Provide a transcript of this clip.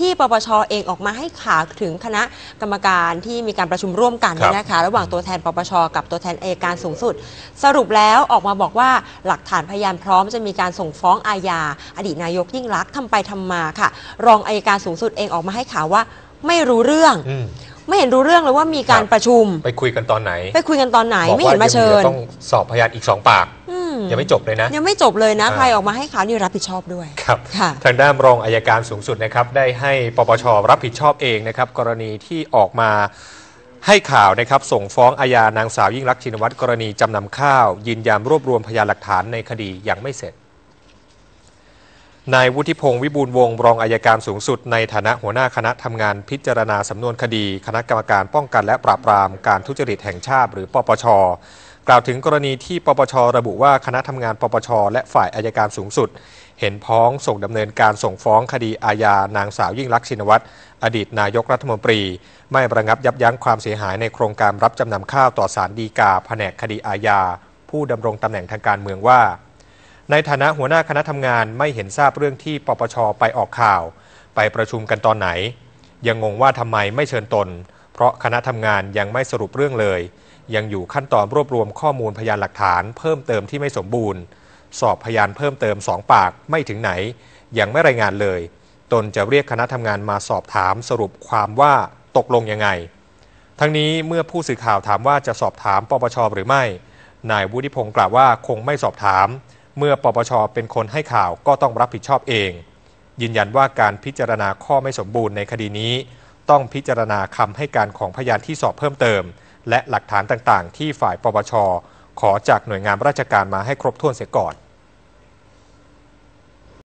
ที่ปปชเองออกมาให้ข่าวถึงคณะกรรมการที่มีการประชุมร่วมกันเนี่ยนะคะ ระหว่างตัวแทนปปชกับตัวแทนอัยการสูงสุด สรุปแล้วออกมาบอกว่าหลักฐานพยานพร้อมจะมีการส่งฟ้องอาญาอดีตนายกยิ่งรักษณ์ทำไปทำมาค่ะ รองอัยการสูงสุดเองออกมาให้ข่าวว่าไม่รู้เรื่อง อืม ไม่เห็นรู้เรื่องเลยว่ามีการครับ ประชุม ไปคุยกันตอนไหนไปคุยกันตอนไหนบอกไม่เห็นมาเชิญว่ยังหลือต้องสอบพยานอีกสองปาก อืม ยังไม่จบเลยนะ ยังไม่จบเลยนะอ่าใครออกมาให้ข่าวนี่รับผิดชอบด้วยครับค่ะทางด้านรองอายการสูงสุดนะครับ ได้ให้ปปชรับผิดชอบเองนะครับ กรณีที่ออกมาให้ข่าวนะครับ ส่งฟ้องอาญานางสาวยิ่งรักษณ์ชินวัตรกรณีจำนำข้าว ยืนยันรวบรวมพยานหลักฐานในคดียังไม่เสร็จนายวุฒิพงศ์วิบูลย์วงศ์รองอายการสูงสุด ในฐานะหัวหน้าคณะทำงานพิจารณาสำนวนคดี คณะกรรมการป้องกันและปราบปรามการทุจริตแห่งชาติ หรือปปช กล่าวถึงกรณีที่ปปชระบุว่าคณะทำงานปปชและฝ่ายอายการสูงสุด เห็นพ้องส่งดำเนินการส่งฟ้องคดีอาญานางสาวยิ่งลักษณ์ชินวัตรอดีตนายกรัฐมนตรี ไม่ระงับยับยั้งความเสียหายในโครงการรับจำนำข้าวต่อศาลฎีกาแผนกคดีอาญา ผู้ดำรงตำแหน่งทางการเมืองว่า ในฐานะหัวหน้าคณะทำงานไม่เห็นทราบเรื่องที่ปปชไปออกข่าว ไปประชุมกันตอนไหน ยังงงว่าทำไมไม่เชิญตน เพราะคณะทำงานยังไม่สรุปเรื่องเลย ยังอยู่ขั้นตอนรวบรวมข้อมูลพยานหลักฐาน เพิ่มเติมที่ไม่สมบูรณ์ สอบพยานเพิ่มเติมสองปากไม่ถึงไหน ยังไม่รายงานเลย ตนจะเรียกคณะทำงานมาสอบถามสรุปความว่าตกลงยังไง ทั้งนี้เมื่อผู้สื่อข่าวถามว่าจะสอบถามปปชหรือไม่ นายวุฒิพงศ์กล่าวว่าคงไม่สอบถาม เมื่อปปชเป็นคนให้ข่าวก็ต้องรับผิดชอบเอง ยืนยันว่าการพิจารณาข้อไม่สมบูรณ์ในคดีนี้ ต้องพิจารณาคำให้การของพยานที่สอบเพิ่มเติม และหลักฐานต่างๆ ที่ฝ่ายปปชขอจากหน่วยงานราชการมาให้ครบถ้วนเสียก่อน